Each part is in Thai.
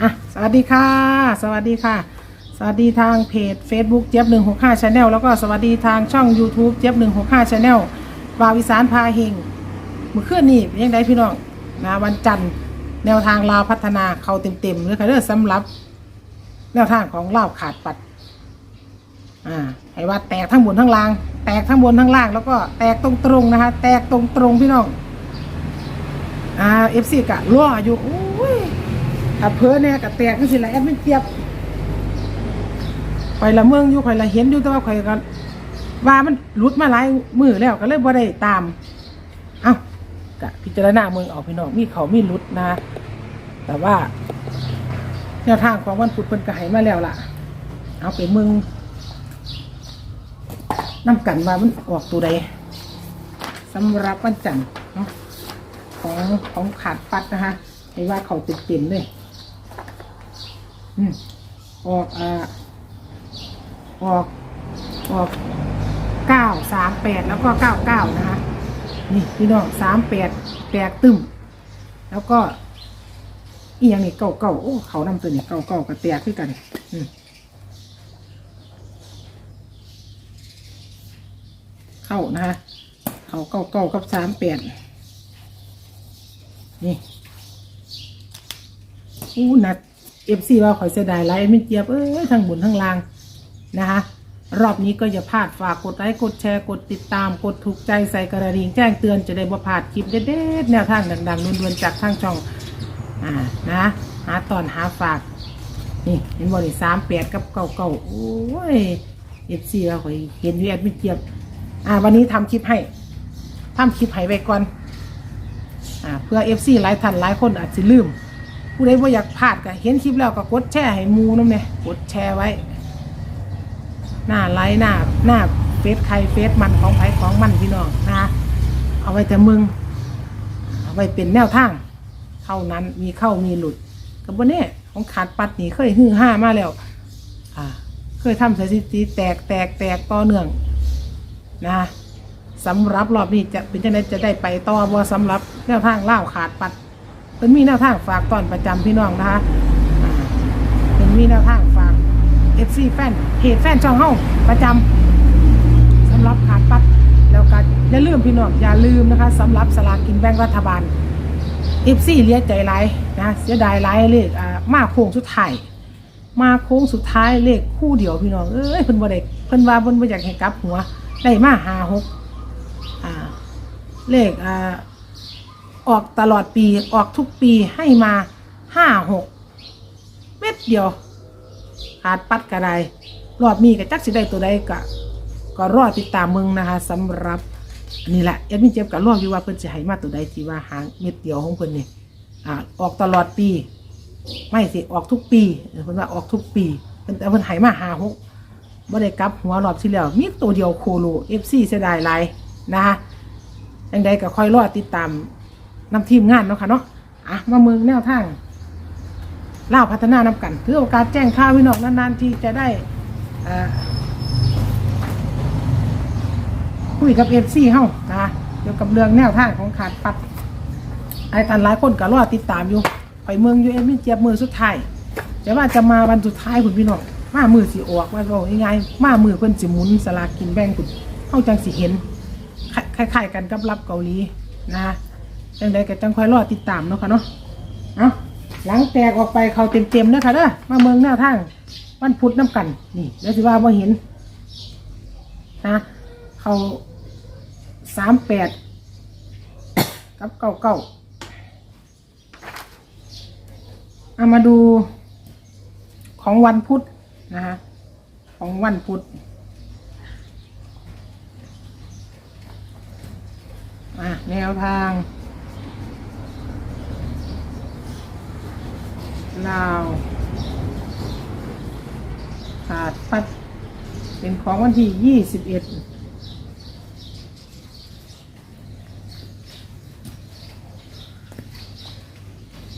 อะสวัสดีค่ะ สวัสดีค่ะ สวัสดีทางเพจ Facebook เจี๊ยบหนึ่งหกห้าชาแนลแล้วก็สวัสดีทางช่อง YouTube เจี๊ยบหนึ่งหกห้าชาแนลวาวิสานพาเฮงเมื่อคืนนี้เป็นยังไงพี่น้องนะวันจันทร์แนวทางลาวพัฒนาเขาเต็มๆเลยค่ะเด้อสำหรับ แนวทางของลาวขาดปัด อ่าให้ว่าแตกทั้งบนทั้งล่าง แตกทั้งบนทั้งล่าง แล้วก็แตกตรงๆนะคะ แตกตรงๆพี่น้อง อ่าเอฟซีกะล่ออยู่ ถ้าเพ้อเนี่ยกะแตกนี่สิละแอดไม่เจียบข่อยละเมืองอยู่ข่อยละเห็นอยู่แต่ว่าข่อยก็ว่ามันหลุดมาหลายมือแล้วก็เลยบ่ได้ตาม เอ้ากะพิจารณาเมืองเอาพี่น้องมีเขามีหลุดนะ แต่ว่าแนวทางของวันพุธเพิ่นก็ให้มาแล้วล่ะ เอาไปเมืองน้ำกันว่ามันออกตัวใดสำหรับวันจันทร์ของของขาดปัดนะคะให้ว่าเขาเต็มๆเลย ออกอ่าออกออกเก้าสามแปดแล้วก็เก้าเก้านะคะนี่พี่น้องสามแปดแตกตึมแล้วก็อีอย่างนี้เก่าเก่าโอ้เขานำตัวนี้เก่าเก่ากับแตกขึ้นกันเข้านะคะเขาเก่าเก่ากับสามแปดนี่อู้นัด เอฟซีว่าขอยเสียดายไลฟ์ไม่เจี๊ยบเอ้ยทั้งบนทั้งล่างนะคะ รอบนี้ก็อย่าพลาดฝากกดไลค์กดแชร์กดติดตามกดถูกใจใส่กระดิ่งแจ้งเตือนจะได้บ่พลาดคลิปเด็ดๆแนวทางดังๆล้วนๆจากทางช่องอ่านะหาตอนหาฝาก นี่เห็นบอลสามแปดกับเก่าเก่าๆโอ้ยเอฟซีเราขอยเห็นวีแอดไม่เจี๊ยบอ่าวันนี้ทำคลิปให้ทำคลิปให้ไว้ก่อนอ่าเพื่อเอฟซีหลายท่านหลายคนอาจจะลืม ผู้ใดว่าอยากพลาดก็เห็นคลิปแล้วก็กดแชร์ให้หมูน้ำเนี่ยกดแชร์ไว้ หน้าไลค์หน้าหน้าเฟซใครเฟซมันของไผของมันพี่น้องนะคะเอาไว้แต่มึง เอาไว้เป็นแนวทางเท่านั้นมีเข้ามีหลุดกับบนนี้ของขาดปัดนี่เคยฮือห้ามาแล้ว อ่า เคยทำสถิติแตกแตกแตกต่อเนื่องนะสำหรับรอบนี้จะเป็นจังไดจะได้ไปต่อบ่สำหรับแนวทางเล่าขาดปัด เป็นมีแนวทางฝากตอนประจำพี่น้องนะคะเป็นมีแนวทางฝาก FC แฟนเพจแฟนช่องเฮาประจำสำหรับขาดปัดแล้วก็อย่าลืมพี่น้องอย่าลืมนะคะสำหรับสลากกินแบ่งรัฐบาล FC เลียใจไรนะเสียดายไรเลขอ่ามาโค้งสุดท้ายมาโค้งสุดท้ายเลขคู่เดียวพี่น้องเอ้ยเพิ่นบ่ได้เพิ่นว่าเพิ่นบ่อยากให้กลับหัวได้มาหาหกอ่าเลขอ่า ออกตลอดปีออกทุกปีให้มาห้าหกเม็ดเดียวขาดปัดกระไดรอบนี้ก็จักสิได้ตัวใดก็ก็รอติดตามมึงนะคะสำหรับนนี้แหละเอ็ดมินเจ็บกับรออยู่ว่าเพิ่นจะให้มาตัวใดที่ว่าหางเม็ดเดียวของเพิ่นนี่อ่าออกตลอดปี ไม่สิออกทุกปีเออเพิ่นว่าออกทุกปีเพิ่นแต่เพิ่นให้มาหาหกบ่ได้กลับหัวรอบที่แล้วมีตัวเดียวโคโล FC เสียดายหลายนะคะยังใดก็ค่อยรอติดตาม นำทีมงานเนาะค่ะเนาะอะมาเมืองแนวทางเล่าพัฒนานำกันถือโอกาสแจ้งข่าวพี่น้องนานๆที่จะได้อ่อคุยกับเอฟซีเฮ้านะคะเกี่ยวกับเรื่องแนวทางของขาดปัดไอ้ตันหลายคนก็รอติดตามอยู่ ไปเมืองยูเอ็มเจียบมือสุดท้ายแต่ว่าจะมาวันสุดท้ายคุณพี่น้องมามือสิออกว่าเราง่ายๆมามือเพิ่นสิหมุนสลากกินแบ่งคุณเฮาจังสิเห็นคล้ายๆกันกับรับเกาหลีนะ จังใดก็จังค่อยรอติดตามเนาะค่ะเนาะเอาหลังแตกออกไปเขาเต็มๆเด้อค่ะเด้อมาเมืองหน้าทางวันพุธน้ำกัน นี่เดี๋ยวสิว่าบ่เห็นนะเขาสามแปดกับเก้าเก้าเอามาดูของวันพุธนะคะของวันพุธอะแนวทาง ลาวขาดปัด เป็นของวันที่ยี่สิบเอ็ด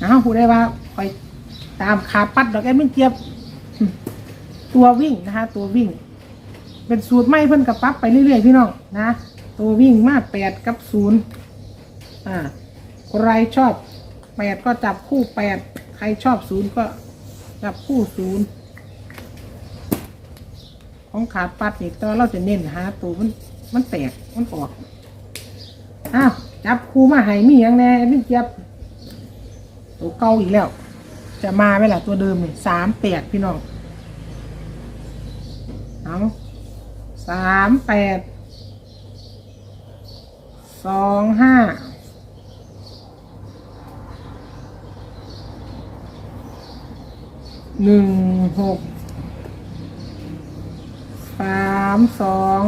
เอาผู้ได้ว่าไปตามขาปัดดอกแอดมินเจี๊ยบ ตัววิ่งนะคะ ตัววิ่ง เป็นสูตรไม่เพิ่นกับปั๊บไปเรื่อยๆพี่น้องนะ ตัววิ่งมาแปดกับศูนย์อ่าใครชอบแปดก็จับคู่แปด ใครชอบศูนย์ก็จับคู่ศูนย์ของขาดปัดนี่ตอนเราจะเน้นหาตัวมันมันแตกมันออกอ้าวจับคู่มาให้มีอย่างแน่พี่เจี๊ยบตัวเก่าอีกแล้ว จะมาไหมล่ะตัวเดิมนี่สามแปดพี่น้องเอาสามแปดสองห้า หนึ่งหกสามสอง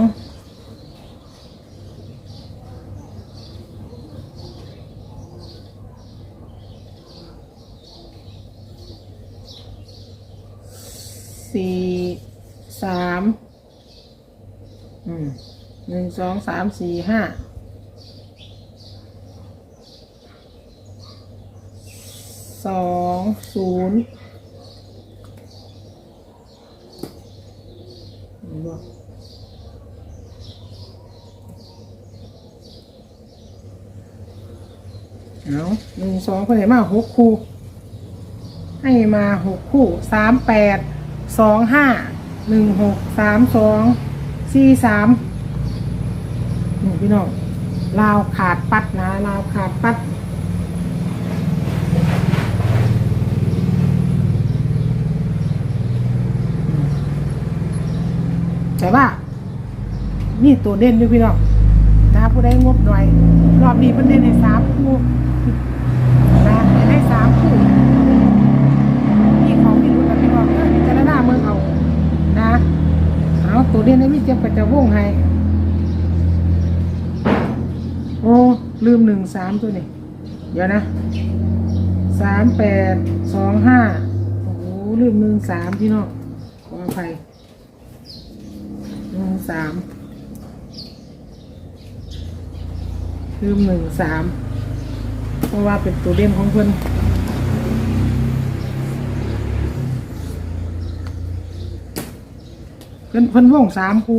สี่สามอืมหนึ่งสองสามสี่ห้าสองศูนย์ เห็นบ่เอาหนึ่งสองคนไหนมาหกคู่ ให้มาหกคู่สามแปดสองห้าหนึ่งหกสามสองสี่สามหนี่พี่น้องลาวขาดปัดนะลาวขาดปัด แต่ว่า นี่ตัวเด่นด้วยพี่น้องนะผู้ได้งบหน่อย รอบนี้เพิ่นเด่นในสามคู่นะให้สามคู่นี่ของพี่รุ่นกับพี่น้องเออพิจารณาเมืองเอานะเอาตัวเด่นในวิเจียบก็จะวงให้โอ้ลืมหนึ่งสามตัวนี่เดี๋ยวนะสามแปดสองห้าโอ้ลืมหนึ่งสามพี่น้องขออภัย สามคือหนึ่งสามเพราะว่าเป็นตัวเด่นของเพิ่อนเพิ่อนเพิ่อนว่องสามครู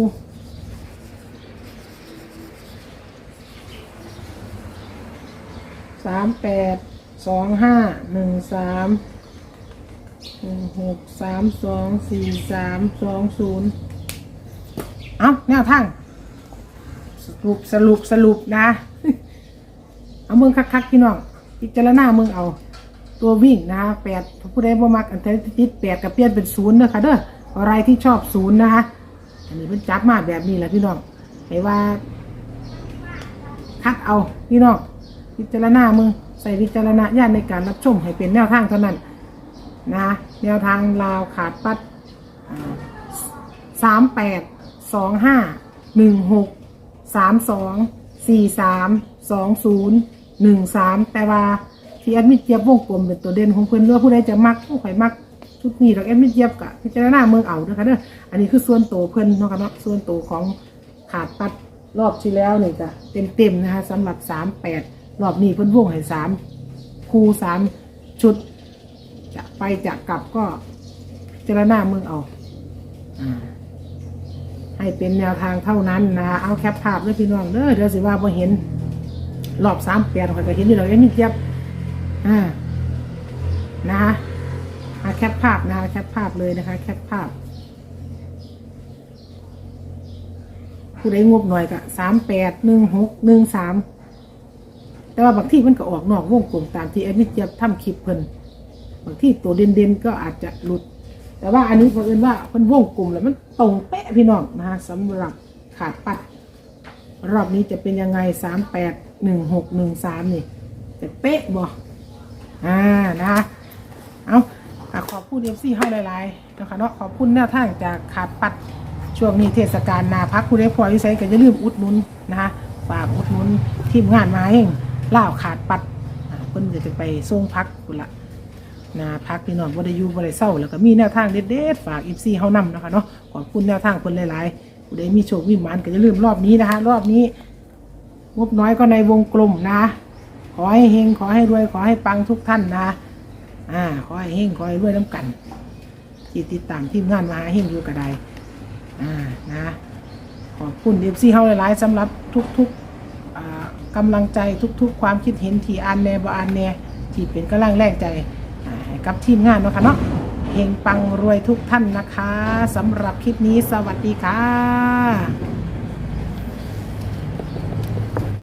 สามแปดสองห้าหนึ่งสามหนึ่งหกสามสองสี่สามสองศูนย์ เอาแนวทางสรุปสรุปสรุปนะ เอาเมืองคักๆพี่น้องพิจารณาเมืองเอา ตัววิ่งนะแปดผู้ใดบ่มักอันเทติดแปดกับเปลี่ยนเป็นศูนย์เด้อค่ะเด้ออะไรที่ชอบศูนย์นะคะอันนี้เพิ่นจับมาแบบนี้แหละพี่น้องให้ว่าคัดเอาพี่น้องพิจารณาเมืองใส่วิจารณญาณในการรับชมให้เป็นแนวทางเท่านั้นนะแนวทางลาวขาดปัดสามแปด สองห้าหนึ่งหกสามสองสี่สามสองศูนย์หนึ่งสามแต่ว่าที่แอดมิดเจี๊ยบวงกลมเป็นตัวเด่นของเพื่อนเรือผู้ใดจะมักผู้ใครมักชุดนี้ดอกแอดมิดเจี๊ยบกะพิจารณาเมืองเอานะคะเด้ออันนี้คือส่วนโตวเพื่อนเนาะค่ะเนาะส่วนโตวของขาดปัดรอบที่แล้วเนี่ยจะเต็มเต็มๆนะคะสำหรับสามแปดรอบนี้เพื่อนวงให้สามคูสามชุด จะไปจะกลับก็พิจารณาเมืองเอาอ่า ให้เป็นแนวทางเท่านั้นนะเอาแคปภาพด้วยพี่น้องเด้อเดี๋ยวสิว่าพอเห็นรอบสามแปดข่อยก็เห็นอยู่แล้วยังมีเจ็บอ่านะคะอาแคปภาพนะคะแคปภาพเลยนะคะ แคปภาพผู้ใดงบหน่อยก็สามแปดหนึ่งหกหนึ่งสามแต่ว่าบางที่มันก็ออกนอกวงกลมตามที่แอดมิเจ็บทำคลิปเพิ่นบางที่ตัวเด่นๆก็อาจจะหลุด แต่ว่าอันนี้เผอิญว่ามันวงกลมแล้วมันตรงเป๊ะพี่น้องนะคะสำหรับขาดปัด รอบนี้จะเป็นยังไงสามแปดหนึ่งหกหนึ่งสามนี่จะเป๊ะบ่อ่านะคะเอาขอบคุณเอฟซีเข้าหลายๆนะคะเนาะขอบคุณแนวทางจากขาดปัดช่วงนี้เทศกาลนาพักคุณได้พอวิสัยก็จะลืมอุดหนุนนะคะฝากอุดหนุนทีมงานมาเองเล่าขาดปัดเพิ่นจะไปส่งพักคุณละ นะพักพี่น้องบ่ได้อยู่บ่ได้เศร้าแล้วก็มีแนวทางเด็ดๆฝากอีซีเฮานำนะคะเนาะขอบคุณแนวทางคนหลายๆผู้ใดมีโชคมีหมานก็อย่าลืมรอบนี้นะคะ รอบนี้งบน้อยก็ในวงกลมนะ ขอให้เฮงขอให้รวยขอให้ปังทุกท่านนะอ่าขอให้เฮงขอให้รวยน้ำกันที่ติดตามทีมงานมาหาเฮงอยู่กระไดอ่านะขอบคุณเอฟซีเฮาหลายๆสำหรับทุกๆกำลังใจทุกๆ ความคิดเห็นที่อ่านแนบ่อ่านแนที่เป็นกำลังแรงใจ กับทีมงานเนาะค่ะเนาะเฮงปังรวยทุกท่านนะคะสำหรับคลิปนี้สวัสดีค่ะ